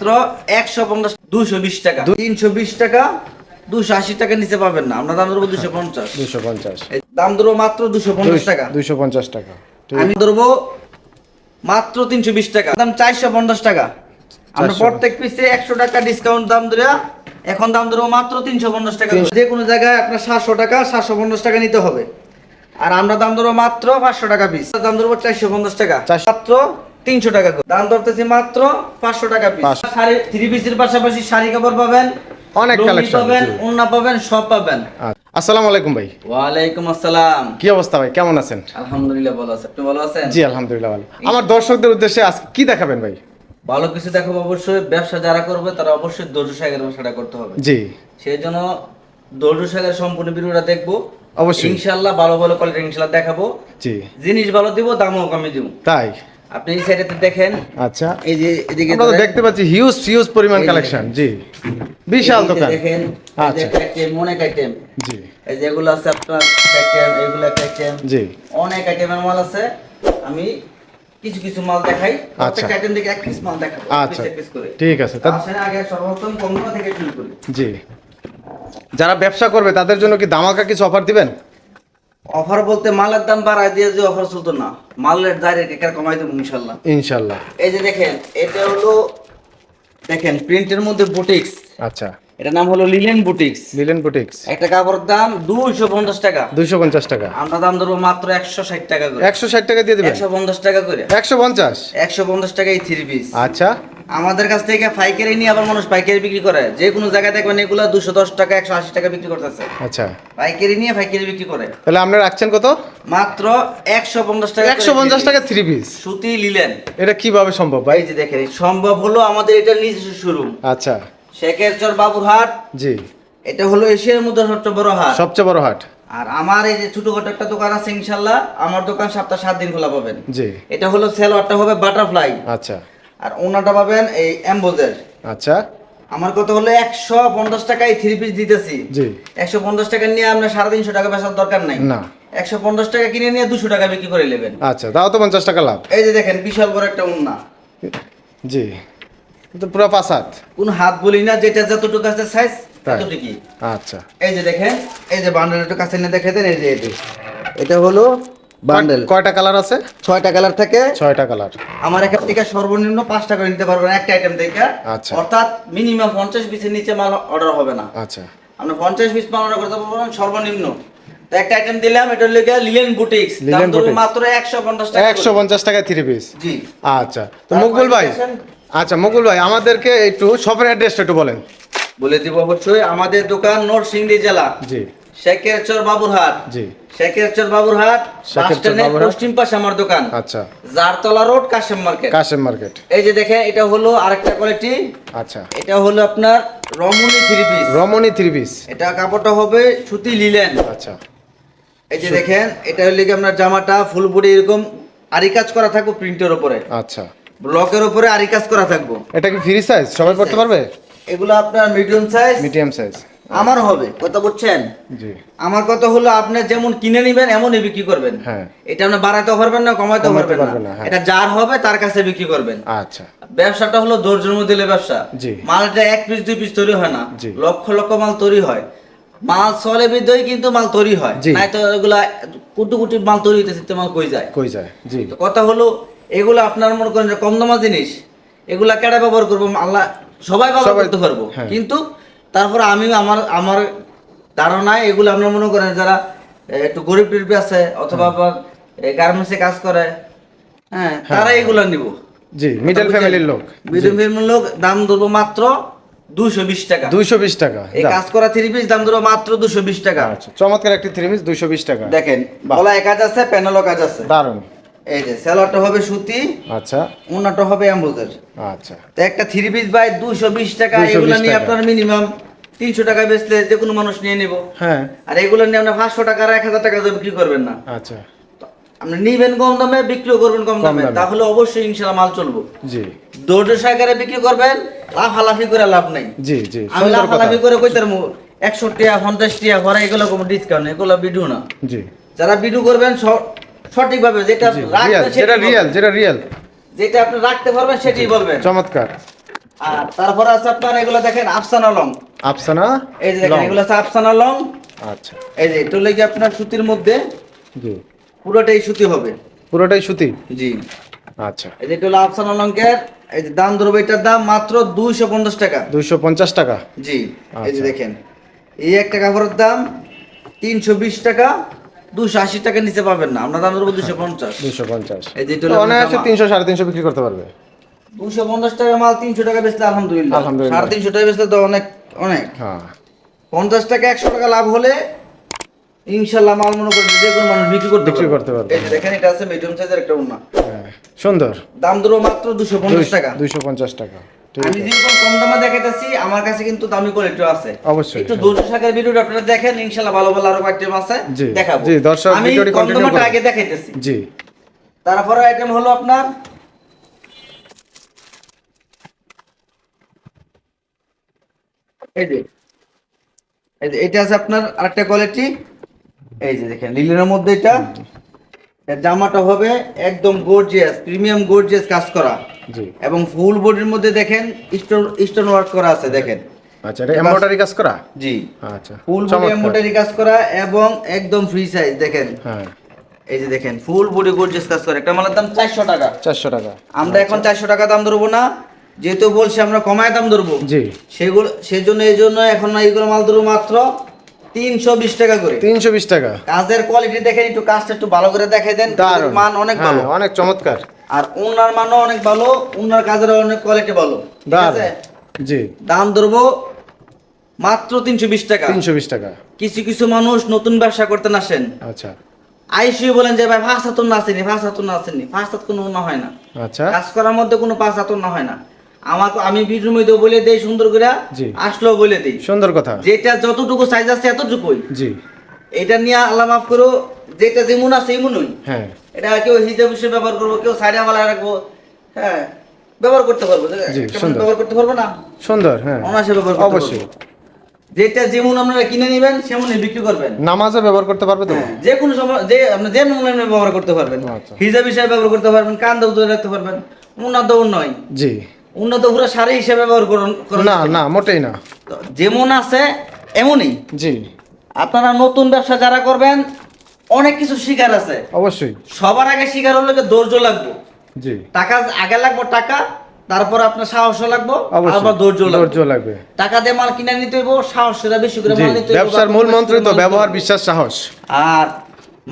মাত্র একশো পঞ্চাশ দুশো বিশ টাকা। তিনশো বিশ টাকা দুশো আশি টাকা নিচে পাবেন না। আমরা দাম ধরবো দুশো পঞ্চাশ। দুশো পঞ্চাশ। দাম ধরবো মাত্র দুশো পঞ্চাশ টাকা। দুশো পঞ্চাশ টাকা। আমি ধরবো মাত্র তিনশো বিশ টাকা। দাম চারশো পঞ্চাশ টাকা। আমরা প্রত্যেক পিসে একশো টাকা ডিসকাউন্ট দাম ধরে এখন দাম ধরবো মাত্র তিনশো পঞ্চাশ টাকা। যে কোনো জায়গায় আপনার সাতশো টাকা সাতশো পঞ্চাশ টাকা নিতে হবে। আর আমরা দাম ধরবো মাত্র পাঁচশো টাকা পিস দাম ধরবো চারশো পঞ্চাশ টাকা। 400 মাত্র তিনশো টাকা করে। দাম ধরতেছি মাত্র পাঁচশো টাকা পিস শাড়ি থ্রি পিসের পাশাপাশি শাড়ি কাপড় পাবেন অনেক পাবেন জি। ওন্না পাবেন সব পাবেন। আচ্ছা। আসসালামু আলাইকুম ভাই। ওয়ালাইকুম আসসালাম। কি অবস্থা ভাই? কেমন আছেন? আলহামদুলিল্লাহ ভালো আপনি ভালো আছেন? জি আলহামদুলিল্লাহ ভালো। আমার দর্শকদের উদ্দেশ্যে আজকে কি দেখাবেন ভাই? ভালো কিছু দেখাবো অবশ্যই। ব্যবসা যারা করবে তারা অবশ্যই ধৈর্য সাগরের ব্যবসাটা করতে হবে। জি। সেই জন্য ধৈর্য সাগরের সম্পূর্ণ ভিডিওটা দেখব। অবশ্যই। ইনশাল্লাহ ভালো ভালো কোয়ালিটি ইনশাল্লাহ দেখাবো। জি। জিনিস ভালো দিব দামও কমে দিব। তাই? আপনি এই সাইডেতে দেখেন। আচ্ছা। এই যে এদিকে আমরা তো দেখতে পাচ্ছি হিউজ হিউজ পরিমাণ কালেকশন জি। বিশাল দোকান। দেখেন আচ্ছা। আইটেম অনেক আইটেম জি। এই যেগুলো আছে আপনার আইটেম এগুলো আইটেম জি। অনেক আইটেমের মাল আছে। আমি কিছু কিছু মাল দেখাই। প্রত্যেকটা আইটেম থেকে এক পিস মাল দেখাবো আচ্ছা। ঠিক আছে। তা আসেন আগে সর্বপ্রথম কম থেকে শুরু করি। জি। যারা ব্যবসা করবে তাদের জন্য কি দামাকা কিছু অফার দিবেন? অফার বলতে মালের দাম বাড়ায় দিয়ে যে অফার চলতো না। মালের ডাইরেক্ট একার কমাই দেবো ইনশাল্লাহ। ইনশাল্লাহ। এই যে দেখেন এটা হলো দেখেন প্রিন্টের মধ্যে বুটিক্স। আচ্ছা। এটা নাম হলো লিলেন বুটিক্স। Linen boutiques. একটা কাপড়ের দাম দুইশো পঞ্চাশ টাকা। দুইশো পঞ্চাশ টাকা। আমরা দাম ধরবো মাত্র একশো ষাট টাকা করে। একশো ষাট টাকা দিয়ে দেবেন? একশো পঞ্চাশ টাকা করে। একশো পঞ্চাশ? একশো পঞ্চাশ টাকা এই থ্রি পিস আচ্ছা। আমাদের কাছ থেকে পাইকারি নিয়ে আবার মানুষ পাইকারি বিক্রি করে। যে কোনো জায়গায় দেখবেন এগুলো দুশো দশ টাকা একশো আশি টাকা বিক্রি করতেছে। আচ্ছা। পাইকারি নিয়ে পাইকারি বিক্রি করে। তাহলে আপনি রাখছেন কত? মাত্র একশো পঞ্চাশ টাকা একশো পঞ্চাশ টাকা থ্রি পিস সুতি লিলেন। এটা কীভাবে সম্ভব ভাই? যে দেখেন সম্ভব হলো আমাদের এটা নিজস্ব শোরুম আচ্ছা। শেখের চর বাবুরহাট। জি। এটা হলো এশিয়ার মধ্যে সবচেয়ে বড় হাট। সবচেয়ে বড় হাট। আর আমার এই যে ছোটখাটো একটা দোকান আছে ইনশাল্লাহ আমার দোকান সপ্তাহ সাত দিন খোলা পাবেন। জি। এটা হলো সেলোয়ারটা হবে বাটারফ্লাই। আচ্ছা। আর ওনাটা পাবেন এই অ্যাম্বোজের আচ্ছা। আমার কত হলো একশো পঞ্চাশ টাকায় থ্রি পিস দিতেছি। জি। একশো পঞ্চাশ টাকা নিয়ে আপনার সাড়ে তিনশো টাকা বেচার দরকার নাই। না। একশো পঞ্চাশ টাকা কিনে নিয়ে দুশো টাকা বিক্রি করে নেবেন। আচ্ছা তাও তো পঞ্চাশ টাকা লাভ। এই যে দেখেন বিশাল বড় একটা উন্না। জি। তো পুরো পাঁচ হাত কোন হাত বলি না যেটা যতটুকু আছে সাইজ। ততটুকুই। আচ্ছা। এই যে দেখেন এই যে বান্ডেল একটু কাছে নিয়ে দেখে দেন এই যে এটি। এটা হলো বান্ডেল কয়টা কালার আছে? ছয়টা কালার থাকে ছয়টা কালার আমার এখান থেকে সর্বনিম্ন পাঁচটা করে নিতে পারবেন একটা আইটেম থেকে। আচ্ছা। অর্থাৎ মিনিমাম পঞ্চাশ পিসের নিচে মাল অর্ডার হবে না। আচ্ছা। আপনি পঞ্চাশ পিস মাল অর্ডার করতে পারবেন সর্বনিম্ন। তো একটা আইটেম দিলাম এটা লিলেন বুটিক্স দাম। মাত্র টাকা একশো পঞ্চাশ টাকা থ্রি পিস জি। আচ্ছা। তো মকবুল ভাই আচ্ছা মকবুল ভাই আমাদেরকে একটু শপের অ্যাড্রেসটা একটু বলেন। বলে দিব অবশ্যই আমাদের দোকান নরসিংদী জেলা। জি। শেখের চর বাবুরহাট। জি। বাবুরহাট শেখেরচর বাবুরহাট। পশ্চিম পাশে আমার দোকান। আচ্ছা। Jartala road Kashem market. Kashem market. এই যে দেখেন এটা হলো আরেকটা কোয়ালিটি। আচ্ছা। এটা হলো আপনার রমণী থ্রি পিস। রমণী থ্রি পিস। এটা কাপড়টা হবে সুতি লিলেন। আচ্ছা। এই যে দেখেন এটা হলো কি আপনার জামাটা ফুল বডি এরকম আরি কাজ করা থাকব প্রিন্টের উপরে। আচ্ছা। ব্লকের উপরে আরি কাজ করা থাকব। এটা কি ফ্রি সাইজ সবাই পড়তে পারবে? এগুলো আপনার মিডিয়াম সাইজ মিডিয়াম সাইজ আমার হবে কথা বুঝছেন? আমার কথা হলো আপনি যেমন কিনে নেবেন এমনই বিক্রি করবেন। হ্যাঁ। এটা আপনি বাড়াতে পারবেন না কমাতে পারবেন না। হ্যাঁ। এটা যার হবে তার কাছে বিক্রি করবেন। আচ্ছা। ব্যবসাটা হলো ধৈর্যের মধ্যে ব্যবসা। মালটা এক পিস দুই পিস তৈরি হয় না। লক্ষ লক্ষ মাল তৈরি হয়। মাল চলে বিদ্যই কিন্তু মাল তৈরি হয়। নাই তো এগুলা কোটি কোটি মাল তৈরি হইতেছে তো মাল কই যায়? কই যায় জি। কথা হলো এগুলো আপনার মনে করেন যে কম দামা জিনিস। এগুলা কেডা ব্যবহার করব? আল্লাহ সবাই ব্যবহার করতে পারব। হ্যাঁ। কিন্তু তারপরে আমি আমার আমার ধারণায় এগুলো আপনার মনে করেন যারা একটু গরিব টরিব আছে অথবা গার্মেন্টসে কাজ করে হ্যাঁ তারা এগুলো নিব। জি মিডল ফ্যামিলির লোক। মিডিয়াম লোক দাম ধরবো মাত্র দুশো বিশ টাকা। দুইশো বিশ টাকা এই কাজ করা থ্রি পিস দাম ধরবো মাত্র দুশো বিশ টাকা। আচ্ছা চমৎকার একটি থ্রি পিস দুইশো বিশ টাকা। দেখেন। গলায় কাজ আছে প্যানেলও কাজ আছে। দারুণ এই যে স্যালাডটা হবে সুতি আচ্ছা। উন্নাটা হবে অ্যাম্বুজের আচ্ছা। তো একটা থ্রি পিস বাই দুশো বিশ টাকা এগুলো নিয়ে আপনার মিনিমাম তিনশো টাকা বেচলে যে কোনো মানুষ নিয়ে নেব। হ্যাঁ। আর এগুলো নিয়ে আপনার পাঁচশো টাকা আর এক হাজার টাকা বিক্রি করবেন না। আচ্ছা। আপনি নিবেন কম দামে বিক্রিও করবেন কম দামে। তাহলে অবশ্যই মাল চলবো। জি। দৌড় সাকারে বিক্রি করবেন লাফালাফি করে লাভ নাই। জি জি আমি লাফালাফি করে কইতার একশো টিয়া পঞ্চাশ টিয়া ভরা এগুলো কোনো ডিসকাউন্ট এগুলো বিডু না। জি। যারা বিডু করবেন সঠিকভাবে যেটা রাখবেন বলবেন। রিয়েল যেটা রিয়েল যেটা আপনি রাখতে পারবেন সেটাই বলবেন। চমৎকার। আর তারপরে আছে আপনার এগুলো দেখেন আফসানা লং। আফসানা এই যে দেখেন এগুলো আছে আফসানা লং। আচ্ছা। এই যে এটা লেগে আপনার সুতির মধ্যে জি। পুরোটাই সুতি হবে। পুরোটাই সুতি? জি। আচ্ছা। এই যে এটা হলো আফসানা লঙ্কের এই যে দাম ধরবো এটার দাম মাত্র দুইশো পঞ্চাশ টাকা। দুইশো পঞ্চাশ টাকা? জি এই যে আচ্ছা। দেখেন এই একটা কাপড়ের দাম তিনশো বিশ টাকা দুশো আশি টাকা নিচে পাবেন না। আমরা দাম ধরবো দুশো পঞ্চাশ। দুইশো পঞ্চাশ। এই যে এটা অনায়াসে তিনশো সাড়ে তিনশো বিক্রি করতে পারবে। দুশো পঞ্চাশ টাকা মাল তিনশো টাকা বেচলে আলহামদুলিল্লাহ। সাড়ে তিনশো টাকা বেচলে তো অনেক অনেক। হ্যাঁ। পঞ্চাশ টাকা একশো টাকা লাভ হলে ইনশাল্লাহ মাল মনে করেন যে কোনো মানুষ বিক্রি করতে বিক্রি করতে পারবে। এই যে দেখেন এটা আছে মিডিয়াম সাইজের একটা উন্না হ্যাঁ, সুন্দর। দাম ধরো মাত্র দুশো পঞ্চাশ টাকা। দুইশো পঞ্চাশ টাকা। আমি যেরকম কম দামে আমার কাছে কিন্তু দামি আছে। অবশ্যই, একটু টাকার ভিডিওটা আপনারা দেখেন ইনশাল্লাহ ভালো ভালো আরও আইটেম আছে দেখাবো। জি, দর্শক ভিডিওটি করুন। আগে দেখাইতেছি। জি। তারপরে আইটেম হলো আপনার এই যে এই যে এটা আছে আপনার আরেকটা কোয়ালিটি এই যে দেখেন লিলের মধ্যে এটা। জামাটা হবে একদম গর্জিয়াস প্রিমিয়াম গর্জিয়াস কাজ করা। এবং ফুল বডির মধ্যে দেখেন স্টোন স্টোন ওয়ার্ক করা আছে দেখেন। আচ্ছা এটা এমব্রয়ডারি কাজ করা? জি। আচ্ছা ফুল বডি এমব্রয়ডারি কাজ করা এবং একদম ফ্রি সাইজ দেখেন। হ্যাঁ। এই যে দেখেন ফুল বডি গর্জিয়াস কাজ করা। একটা মালের দাম চারশো টাকা। চারশো টাকা। আমরা এখন চারশো টাকা দাম ধরবো না। যেহেতু বলছি আমরা কমায় দাম ধরবো। জি। সেগুলো সেই জন্য এই জন্য এখন এইগুলো মাল ধরবো মাত্র তিনশো বিশ টাকা করে। তিনশো বিশ টাকা। কাজের কোয়ালিটি দেখেন একটু কাজটা একটু ভালো করে দেখাই দেন। মান অনেক হ্যাঁ, ভালো। অনেক চমৎকার। আর ওনার মানও অনেক ভালো ওনার কাজের অনেক কোয়ালিটি ভালো। ঠিক আছে? জি। দাম ধরবো মাত্র তিনশো বিশ টাকা। তিনশো বিশ টাকা। কিছু কিছু মানুষ নতুন ব্যবসা করতে আসেন আচ্ছা। আইসি বলেন যে ভাই পাঁচ হাতুন না আসেনি পাঁচ হাতুন না আসেনি পাঁচ হাত কোনো না হয় না। আচ্ছা। কাজ করার মধ্যে কোনো পাঁচ হাতুন না হয় না। আমার আমি ভিডিওর মধ্যে বলে দেই সুন্দর করে। জি। আসলেও বলে দিই। সুন্দর কথা। যেটা যতটুকু সাইজ আছে এতটুকুই। জি। এটা নিয়ে আল্লাহ মাফ করো যেটা যেমন আছে এমনই। হ্যাঁ। এটা কেউ হিসাব হিসেবে ব্যবহার করব কেউ সাইডে মালা রাখব হ্যাঁ ব্যবহার করতে পারব। ব্যবহার করতে পারব না? সুন্দর হ্যাঁ। অনায়াসে ব্যবহার অবশ্যই। যেটা যেমন আপনারা কিনে নেবেন সেমনই বিক্রি করবেন। নামাজে ব্যবহার করতে পারবে তো? হ্যাঁ, যে কোনো সময় যে আপনি যে মনে ব্যবহার করতে পারবেন। আচ্ছা। হিসাব হিসাবে ব্যবহার করতে পারবেন কান দাও ধরে রাখতে পারবেন। উন্নত নয়। জি। উন্নত পুরো শাড়ি হিসাবে ব্যবহার করুন। না না মোটেই না। যেমন আছে এমনই। জি। আপনারা নতুন ব্যবসা যারা করবেন অনেক কিছু শিকার আছে। অবশ্যই। সবার আগে শিকার হলে ধৈর্য লাগবে? জি। টাকা আগে লাগবে টাকা তারপর আপনার সাহস লাগবে আবার ধৈর্য লাগবে। ধৈর্য লাগবে। টাকা দিয়ে মাল কিনে নিতে হইব সাহস সেটা বেশি করে মাল নিতে হইব ব্যবসার মূল মন্ত্র তো ব্যবহার বিশ্বাস সাহস। আর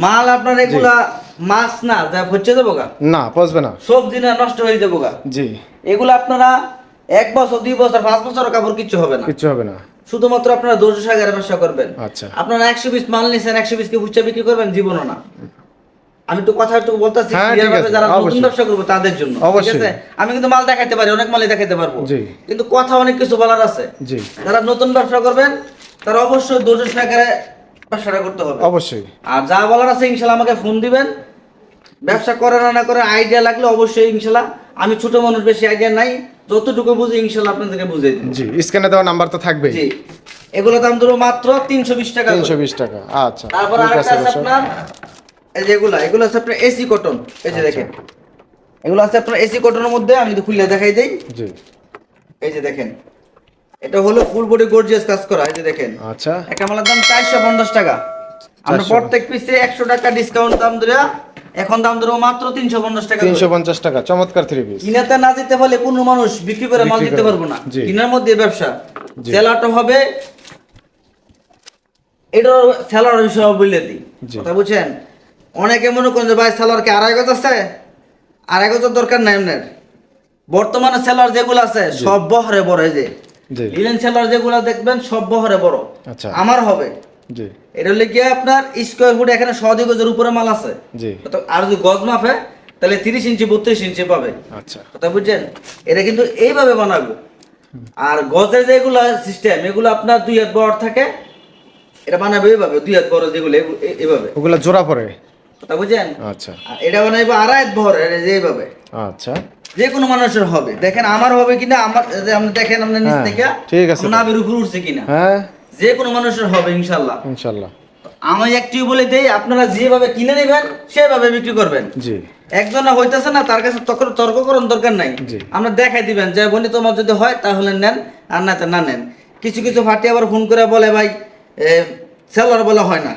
মাল আপনার এগুলা মাছ না যা হচ্ছে যাব গা? না পচবে না। সবজি না নষ্ট হয়ে যাব গা? জি। এগুলো আপনারা এক বছর দুই বছর পাঁচ বছর কাপড় কিচ্ছু হবে না। কিচ্ছু হবে না। শুধুমাত্র আপনারা ধৈর্য সাগরে ব্যবসা করবেন। আচ্ছা। আপনারা একশো পিস মাল নিয়েছেন একশো পিস কে বুঝছে বিক্রি করবেন জীবনও না। আমি তো কথা একটু বলতেছি হ্যাঁ, যারা নতুন ব্যবসা করব তাদের জন্য ঠিক আছে? আমি কিন্তু মাল দেখাইতে পারি অনেক মালই দেখাইতে পারব। কিন্তু কথা অনেক কিছু বলার আছে। যারা নতুন ব্যবসা করবেন তারা অবশ্যই ধৈর্য সাগরে ব্যবসাটা করতে হবে। অবশ্যই। আর যা বলার আছে ইনশাল্লাহ আমাকে ফোন দিবেন। ব্যবসা করে না না করে আইডিয়া লাগলে অবশ্যই ইনশাল্লাহ। আমি ছোট মানুষ বেশি আইডিয়া নাই। যতটুকু বুঝি ইনশাল্লাহ আপনাদেরকে বুঝিয়ে দিন জি স্ক্যানে দেওয়া নাম্বার তো থাকবেই। জি এগুলো দাম ধরো মাত্র তিনশো বিশ টাকা করে। তিনশো বিশ টাকা আচ্ছা তারপর আরেকটা আছে আপনার এই যে এগুলা এগুলো আছে আপনার এসি কটন এই যে দেখেন। এগুলো আছে আপনার এসি কটনের মধ্যে আমি যদি খুলে দেখাই দেই। জি। এই যে দেখেন এটা হলো ফুল বডি গর্জিয়াস কাজ করা এই যে দেখেন। আচ্ছা। একটা মালার দাম চারশো পঞ্চাশ টাকা। আমরা 450 প্রত্যেক পিসে একশো টাকা ডিসকাউন্ট দাম ধরে এখন দাম ধরবো মাত্র তিনশো পঞ্চাশ টাকা করে। তিনশো পঞ্চাশ টাকা চমৎকার থ্রি পিস কিনাতে না দিতে পারলে কোনো মানুষ বিক্রি করে মাল দিতে পারব না। কিনার মধ্যে ব্যবসা। হবে এটার হিসেবে বললে দিই। কথা বুঝছেন? অনেকে মনে করেন যে ভাই সেলারকে আড়াই গজ আছে? আড়াই গজের দরকার নাই আপনার। বর্তমানে সেলার যেগুলো আছে সব বহরে বড় এই যে। লিলেন সেলার যেগুলো দেখবেন সব বহরে বড়। আচ্ছা। আমার হবে। জি। এটা হলে গিয়ে আপনার স্কোয়ার ফুট এখানে গজের উপরে মাল আছে। জি। তো আর যদি গজ মাপে তাহলে তিরিশ ইঞ্চি বত্রিশ ইঞ্চি পাবে। আচ্ছা। কথা বুঝছেন? এটা কিন্তু এইভাবে বানাবো। আর গজের যেগুলো সিস্টেম এগুলো আপনার দুই হাত বড় থাকে এটা বানাবে এইভাবে দুই হাত বড় যেগুলো এগু- এ- এভাবে। ওগুলা জোড়া পড়ে কথা বুঝছেন? আচ্ছা। এটা বানাইবো আড়াই হাত বড় এটা যে এইভাবে। আচ্ছা। যে কোনো মানুষের হবে। দেখেন আমার হবে কিনা আমার আপনি দেখেন আপনার নিচ হ্যাঁ, থেকে ঠিক আছে। উপর উঠছে কিনা। হ্যাঁ। যে কোনো মানুষের হবে ইনশাল্লাহ ইনশাল্লাহ আমি একটি বলে দেই আপনারা যেভাবে কিনে নেবেন সেভাবে বিক্রি করবেন। জি। একজনে হইতেছে না তার কাছে তখন তর্ক করার দরকার নাই। আমরা দেখাই দিবেন যে বনি তোমার যদি হয় তাহলে নেন আর না না নেন। কিছু কিছু ফাটি আবার ফোন করে বলে ভাই সেলার বলে হয় না।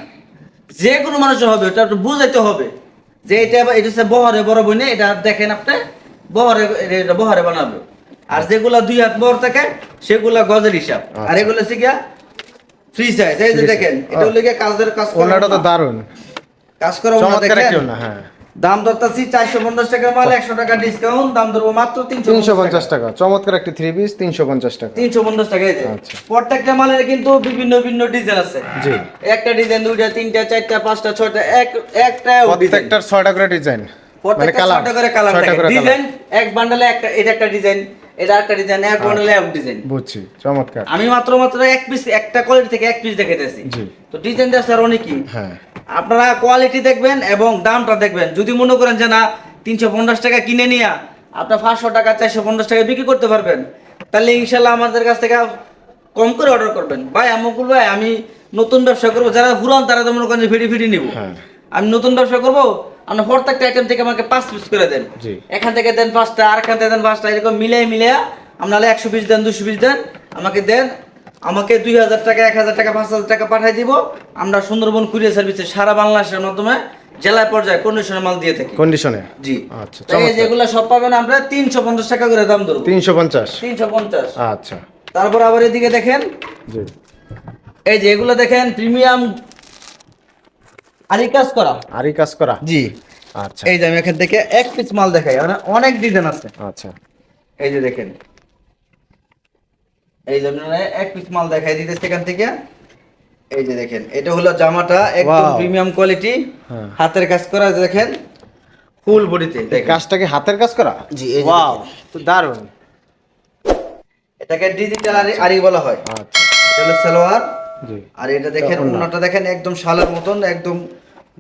যে কোনো মানুষের হবে ওটা একটু বুঝাইতে হবে। যে এটা এটা হচ্ছে বহরে বড় বইনে এটা দেখেন আপনি বহরে এটা বহরে বানাবে। আর যেগুলা দুই হাত বহর থাকে সেগুলা গজের হিসাব। আর আচ্ছা। এগুলো হচ্ছে গিয়া ফ্রি সাইজ এই যে দেখেন এটা হলো কাজের কাজ ওনাটা তো ওড়না। কাজ করা ওড়না দেখেন। হ্যাঁ। দাম ধরতেছি চারশো পঞ্চাশ টাকা মাল একশো টাকা ডিসকাউন্ট দাম ধরবো মাত্র তিনশো তিনশো পঞ্চাশ টাকা চমৎকার একটি থ্রি পিস তিনশো পঞ্চাশ টাকা। তিনশো পঞ্চাশ টাকা এই যে। প্রত্যেকটা মালের কিন্তু বিভিন্ন বিভিন্ন ডিজাইন আছে। জি। একটা ডিজাইন দুইটা তিনটা চারটা পাঁচটা ছয়টা এক একটা প্রত্যেকটার ছয়টা করে ডিজাইন মানে প্রত্যেকটা ছয়টা করে কালার থাকে ডিজাইন এক বান্ডালে একটা এটা একটা ডিজাইন এটা একটা ডিজাইন এক বান্ডালে এক ডিজাইন বুঝছি চমৎকার। আমি মাত্র মাত্র এক পিস একটা কোয়ালিটি থেকে এক পিস দেখাইতেছি। তো ডিজাইনটা স্যার অনেকই হ্যাঁ। আপনারা কোয়ালিটি দেখবেন এবং দামটা দেখবেন। যদি মনে করেন যে না তিনশো পঞ্চাশ টাকা কিনে নিয়ে আপনার পাঁচশো টাকা চারশো পঞ্চাশ টাকা বিক্রি করতে পারবেন তাহলে ইনশাল্লাহ আমাদের কাছ থেকে কম করে অর্ডার করবেন। ভাই আমকুল ভাই আমি নতুন ব্যবসা করব যারা পুরান তারা তো মনে করেন ফিরি ফিরি নিব। হ্যাঁ। আমি নতুন ব্যবসা করব আপনার প্রত্যেকটা আইটেম থেকে আমাকে পাঁচ পিস করে দেন। এখান থেকে দেন পাঁচটা আর এখান থেকে দেন পাঁচটা এরকম মিলিয়ে মিলিয়ে আপনারা একশো পিস দেন দুশো পিস দেন আমাকে দেন আমাকে দুই হাজার টাকা এক হাজার টাকা পাঁচ হাজার টাকা পাঠিয়ে দিব। আমরা সুন্দরবন কুরিয়ার সার্ভিসে সারা বাংলাদেশের মাধ্যমে জেলা পর্যায়ে কন্ডিশনের মাল দিয়ে থাকি। কন্ডিশনে জি। আচ্ছা, এই যেগুলো সব পাবেন আমরা তিনশো পঞ্চাশ টাকা করে দাম ধরবো। তিনশো পঞ্চাশ? তিনশো পঞ্চাশ। আচ্ছা। তারপর আবার এদিকে দেখেন। জি। এই যে এগুলো দেখেন প্রিমিয়াম আরি কাজ করা। আর কাজ করা? জি। আচ্ছা। এই যে আমি এখান থেকে এক পিস মাল দেখাই মানে অনেক ডিজাইন আছে। আচ্ছা। এই যে দেখেন। এই যে এক পিস মাল দেখাই দিতেছে এখান থেকে। এই যে দেখেন এটা হলো জামাটা একদম. Premium quality. হাতের কাজ করা দেখেন ফুল বডিতে দেখেন। হাতের কাজ করা? জি, এই ওয়াও তো দারুণ। এটাকে ডিজিটাল আরি বলা হয়। আচ্ছা। এটা হলো সালোয়ার। আর এটা দেখেন। ওনাটা দেখেন একদম শালের মতন একদম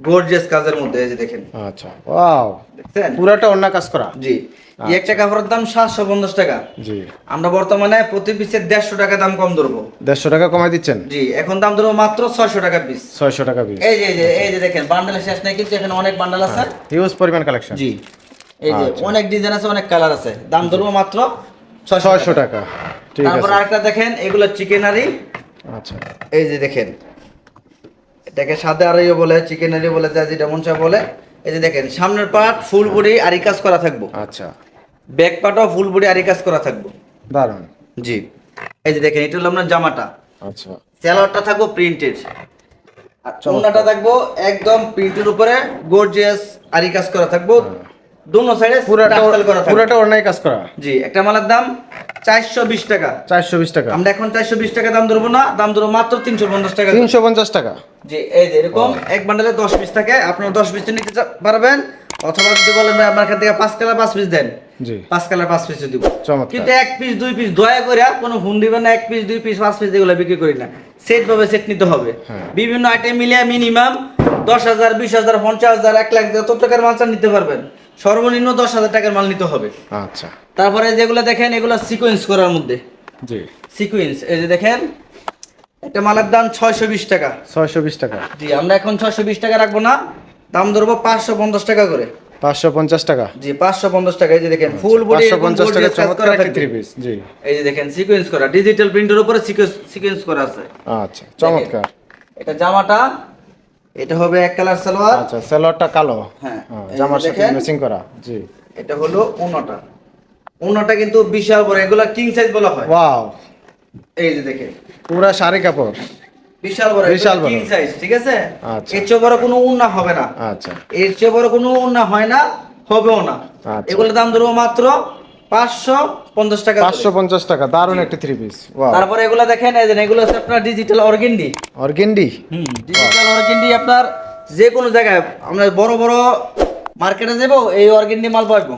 গর্জিয়াস কাজের মধ্যে এই যে দেখেন। আচ্ছা ওয়াও দেখছেন? পুরাটা অন্য কাজ করা? জি। এই একটা কাপড়ের দাম সাতশো পঞ্চাশ টাকা। জি। আমরা বর্তমানে প্রতি পিসের দেড়শো টাকা দাম কম ধরবো। দেড়শো টাকা কমাই দিচ্ছেন? জি এখন দাম ধরবো মাত্র ছয়শো টাকা পিস ছয়শো টাকা পিস এই যে এই যে যে দেখেন বান্ডেলের শেষ নাই কিন্তু এখানে অনেক বান্ডেল আছে। হিউজ পরিমাণ কালেকশন জি। এই যে আচ্ছা। অনেক ডিজাইন আছে অনেক কালার আছে। দাম ধরবো মাত্র ছয়শো টাকা। ঠিক তারপর আরেকটা দেখেন এগুলো চিকেনারি আচ্ছা। এই যে দেখেন এটাকে সাদা আড়াইও বলে চিকেন আড়াই বলে যা যেটা মন চায় বলে। এই যে দেখেন সামনের পার্ট ফুল বডি আরি কাজ করা থাকব। আচ্ছা। ব্যাক পাটও ফুল বডি আরি কাজ করা থাকব। দারুণ জি। এই যে দেখেন এটা হলো আপনার জামাটা। আচ্ছা। স্যালোয়ারটা থাকব প্রিন্টেড আর। ওনাটা থাকব একদম প্রিন্টের উপরে গর্জিয়াস আরি কাজ করা থাকব। দোনো সাইডে পুরাটা অন্যায় কাজ করা। জি একটা মালের দাম চারশো বিশ টাকা। চারশো বিশ টাকা। আমরা এখন চারশো বিশ টাকা দাম ধরবো না দাম ধরবো মাত্র তিনশো পঞ্চাশ টাকা। তিনশো পঞ্চাশ টাকা। জি এই যে এরকম এক বান্ডেলে দশ পিস থাকে আপনারা দশ পিস নিতে পারবেন। অথবা যদি বলেন ভাই আমার কাছ থেকে পাঁচ কালার পাঁচ পিস দেন। জি। পাঁচ কালার পাঁচ পিস দিব। কিন্তু এক পিস দুই পিস দয়া করে কোনো ফোন দিবেন না এক পিস দুই পিস পাঁচ পিস এগুলো বিক্রি করি না। সেট ভাবে সেট নিতে হবে। হ্যাঁ। বিভিন্ন আইটেম মিলিয়ে মিনিমাম দশ হাজার বিশ হাজার পঞ্চাশ হাজার এক লাখ যত টাকার মাল নিতে পারবেন। সর্বনিম্ন দশ হাজার টাকার মাল নিতে হবে। আচ্ছা। তারপরে যেগুলো দেখেন এগুলো সিকোয়েন্স করার মধ্যে। জি। সিকোয়েন্স এই যে দেখেন একটা মালের দাম ছয়শো বিশ টাকা। ছয়শো বিশ টাকা। জি আমরা এখন ছয়শো বিশ টাকা রাখব না দাম ধরবো পাঁচশো পঞ্চাশ টাকা করে। পাঁচশো পঞ্চাশ টাকা। জি পাঁচশো পঞ্চাশ টাকা এই যে দেখেন ফুল বডি পঞ্চাশ টাকা চমৎকার একটি থ্রি পিস জি। এই যে দেখেন সিকোয়েন্স করা ডিজিটাল প্রিন্টের উপরে সিকোয়েন্স করা আছে। আচ্ছা চমৎকার। এটা জামাটা এটা হবে এক কালার সালোয়ার। আচ্ছা সেলোয়ারটা কালো। হ্যাঁ, জামার সাথে ম্যাচিং করা জি। এটা হলো ওনাটা ওনাটা কিন্তু বিশাল বড় এগুলা কিং সাইজ বলা হয়। ওয়াও। এই যে দেখেন। পুরা শাড়ি কাপড়। বিশাল বড় বিশাল বড়। কিং সাইজ ঠিক আছে? আচ্ছা। এর চেয়ে বড় কোনো উন্না হবে না। আচ্ছা। এর চেয়ে বড় কোনো উন্না হয় না হবেও না। আচ্ছা। এগুলোর দাম ধরবো মাত্র পাঁচশো পঞ্চাশ টাকা করে। পাঁচশো পঞ্চাশ টাকা দারুণ একটি থ্রি পিস ওয়াও তারপরে এগুলো দেখেন এই যে এগুলো হচ্ছে আপনার ডিজিটাল অর্গেন্ডি অর্গেন্ডি হুম ডিজিটাল অর্গেন্ডি আপনার যে কোনো জায়গায় আমরা বড় বড় মার্কেটে যাব এই অর্গেন্ডি মাল পাইবো।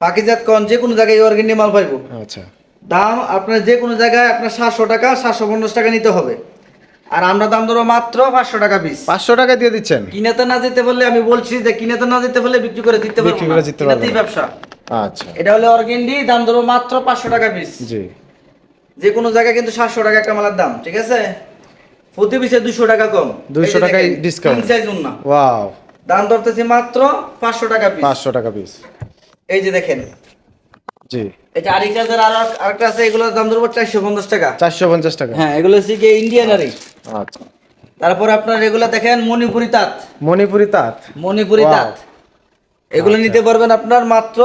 পাকিজাত কন যে কোনো জায়গায় এই অর্গেন্ডি মাল পাইবো। আচ্ছা। দাম আপনার যে কোনো জায়গায় আপনার সাতশো টাকা সাতশো পঞ্চাশ টাকা নিতে হবে। আর আমরা দাম ধরবো মাত্র পাঁচশো টাকা পিস পাঁচশো টাকা দিয়ে দিচ্ছেন? কিনেতে না যেতে পারলে আমি বলছি যে কিনেতে না যেতে পারলে বিক্রি করে দিতে পারব বিক্রি করে দিতে পারব ব্যবসা। আচ্ছা। এটা হলো অর্গেন্ডি দাম ধরবো মাত্র পাঁচশো টাকা পিস জি। যে কোনো জায়গায় কিন্তু সাতশো টাকা একটা মালের দাম ঠিক আছে? প্রতি পিসে দুশো টাকা কম। 200 টাকায় discount। সাইজ উন্না। ওয়াও দাম ধরতেছি মাত্র পাঁচশো টাকা পিস পাঁচশো টাকা পিস এই যে দেখেন। জি। এটা আর আরেকটা আছে এগুলোর দাম ধরবো চারশো পঞ্চাশ টাকা। চারশো পঞ্চাশ টাকা। হ্যাঁ এগুলো হচ্ছে গিয়ে ইন্ডিয়ান আরি আচ্ছা। তারপর আপনার এগুলো দেখেন মণিপুরি তাঁত। মণিপুরি তাঁত। মণিপুরি তাঁত। এগুলো নিতে পারবেন আপনার মাত্র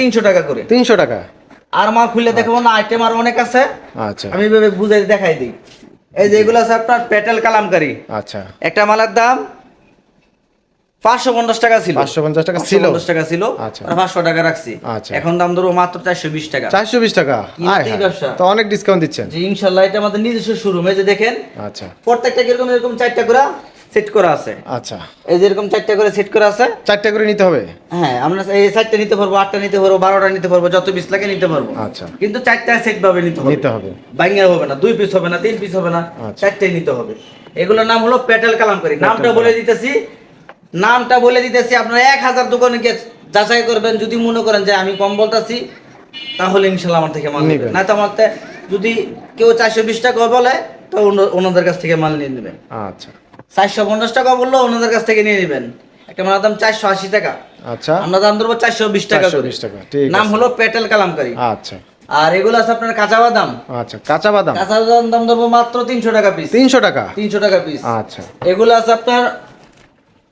তিনশো টাকা করে। তিনশো টাকা? আর মা খুলে দেখাবো না আইটেম আর অনেক আছে। আচ্ছা। আমি এভাবে বুঝাই দেখাই দিই। এই যে এগুলো আছে আপনার পেটেল কালামকারি। আচ্ছা। একটা মালের দাম পাঁচশো পঞ্চাশ টাকা ছিল। 550 টাকা 550 ছিল? টাকা ছিল। আচ্ছা। পাঁচশো টাকা রাখছি। আচ্ছা। এখন দাম ধরবো মাত্র চারশো বিশ টাকা। চারশো বিশ টাকা? ব্যবসা। তো অনেক ডিসকাউন্ট দিচ্ছেন। ইনশাল্লাহ এটা আমাদের নিজস্ব শোরুম এই যে দেখেন আচ্ছা। প্রত্যেকটা কীরকম এরকম চারটা করে সেট করা আছে। আচ্ছা। এই যে এরকম চারটা করে সেট করা আছে? চারটা করে নিতে হবে? হ্যাঁ আমরা এই চারটা নিতে পারব আটটা নিতে পারব বারোটা নিতে পারব যত পিস লাগে নিতে পারব। আচ্ছা। কিন্তু চারটা সেট ভাবে নিতে হবে। নিতে হবে। হবে না দুই পিস হবে না তিন পিস হবে না আচ্ছা। চারটাই নিতে হবে। এগুলোর নাম হলো পেটেল কালামকারি। নামটা বলে দিতেছি নামটা বলে দিতেছি আপনারা এক হাজার দোকানে গিয়ে যাচাই করবেন যদি মনে করেন যে আমি কম বলতেছি তাহলে ইনশাল্লাহ আমার থেকে মাল নেবেন। না তো আমার যদি কেউ চারশো বিশ টাকা বলে তো ওনাদের কাছ থেকে মাল নিয়ে নেবেন। আচ্ছা। চারশো পঞ্চাশ টাকা বলল ওনাদের কাছ থেকে নিয়ে নেবেন। একটা মালের দাম চারশো আশি টাকা। আচ্ছা। আমরা দাম ধরবো চারশো বিশ টাকা করে। 420 টাকা, ঠিক নাম। হলো পেটেল কালামকারি। আচ্ছা। আর এগুলো আছে আপনার কাঁচা বাদাম। আচ্ছা কাঁচা বাদাম? কাঁচা বাদাম দাম ধরবো মাত্র তিনশো টাকা পিস তিনশো টাকা? তিনশো টাকা পিস আচ্ছা। এগুলো আছে আপনার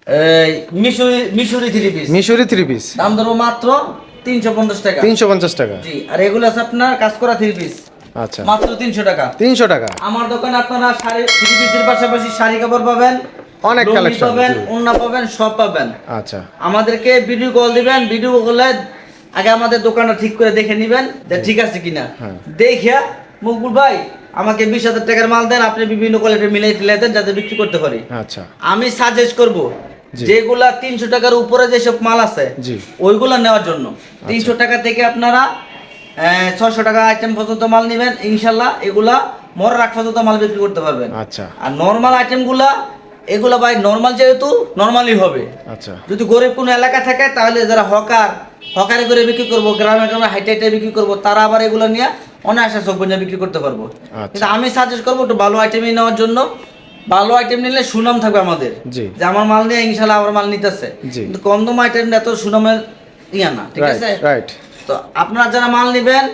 এই মিশরি মিশরি থ্রি পিস মিশরি থ্রি পিস দাম ধরবো মাত্র তিনশো পঞ্চাশ টাকা। তিনশো পঞ্চাশ টাকা। জি আর এগুলো আছে আপনার কাজ করা থ্রি পিস আচ্ছা। মাত্র তিনশো টাকা। তিনশো টাকা। আমার দোকানে আপনারা শাড়ি থ্রি পিসের পাশাপাশি শাড়ি কাপড় পাবেন অনেক collection, পাবেন জি। ওড়না পাবেন সব পাবেন। আচ্ছা। আমাদেরকে ভিডিও কল দিবেন ভিডিও কলে আগে আমাদের দোকানটা ঠিক করে দেখে নিবেন যে ঠিক আছে কিনা। হ্যাঁ। দেখে মকবুল ভাই আমাকে বিশ হাজার টাকার মাল দেন আপনি বিভিন্ন কোয়ালিটি মিলাই টিলাই দেন যাতে বিক্রি করতে পারি। আচ্ছা। আমি সাজেস্ট করব যেগুলা তিনশো টাকার উপরে যেসব মাল আছে ওইগুলা নেওয়ার জন্য। তিনশো টাকা থেকে আপনারা ছশো টাকা আইটেম পর্যন্ত মাল নেবেন ইনশাল্লাহ এগুলা মর রাখ পর্যন্ত মাল বিক্রি করতে পারবেন। আচ্ছা। আর নর্মাল আইটেমগুলা এগুলা ভাই নর্মাল যেহেতু নর্মালি হবে। আচ্ছা। যদি গরিব কোনো এলাকা থাকে তাহলে যারা হকার হকারে করে বিক্রি করব গ্রামে গ্রামে হাইটে হাইটে বিক্রি করব তারা আবার এগুলো নিয়ে অনায়াসে চোখ বঞ্জা বিক্রি করতে পারব। আচ্ছা। কিন্তু আমি সাজেস্ট করব একটু ভালো আইটেমই নেওয়ার জন্য। ভালো আইটেম নিলে সুনাম থাকবে আমাদের। যে আমার মাল নিয়ে ইনশাল্লাহ আমার মাল নিতেছে। কিন্তু কম দাম আইটেম এত সুনামের ইয়া না ঠিক আছে? রাইট তো আপনারা যারা মাল নেবেন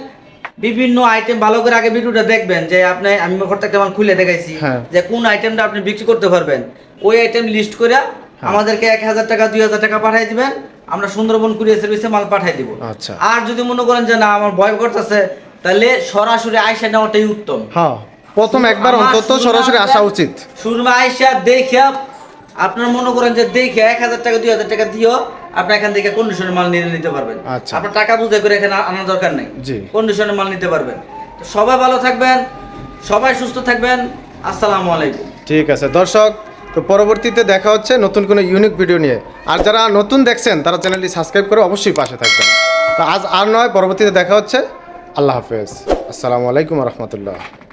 বিভিন্ন আইটেম ভালো করে আগে ভিডিওটা দেখবেন যে আপনি আমি প্রত্যেকটা মাল খুলে দেখাইছি হ্যাঁ। যে কোন আইটেমটা আপনি বিক্রি করতে পারবেন ওই আইটেম লিস্ট করে হ্যাঁ। আমাদেরকে এক হাজার টাকা দুই হাজার টাকা পাঠিয়ে দিবেন আমরা সুন্দরবন কুরিয়ার সার্ভিসে মাল পাঠিয়ে দিব আচ্ছা। আর যদি মনে করেন যে না আমার ভয় করতেছে তাহলে সরাসরি আইসা নেওয়াটাই উত্তম হ্যাঁ প্রথম একবার অন্তত সরাসরি আসা উচিত সুরমা আইসা দেখে আপনার মনে করেন যে দেখে এক হাজার টাকা দুই হাজার টাকা দিও আপনি এখান থেকে কন্ডিশনের মাল নিয়ে নিতে পারবেন। আচ্ছা। আপনার টাকা বুঝে করে এখানে আনার দরকার নেই। জি। কন্ডিশনের মাল নিতে পারবেন। তো সবাই ভালো থাকবেন সবাই সুস্থ থাকবেন। আসসালামু আলাইকুম। ঠিক আছে। দর্শক তো পরবর্তীতে দেখা হচ্ছে নতুন কোনো ইউনিক ভিডিও নিয়ে। আর যারা নতুন দেখছেন তারা চ্যানেলটি সাবস্ক্রাইব করে অবশ্যই পাশে থাকবেন। তো আজ আর নয় পরবর্তীতে দেখা হচ্ছে। আল্লাহ হাফেজ। আসসালামু আলাইকুম রহমতুল্লাহ।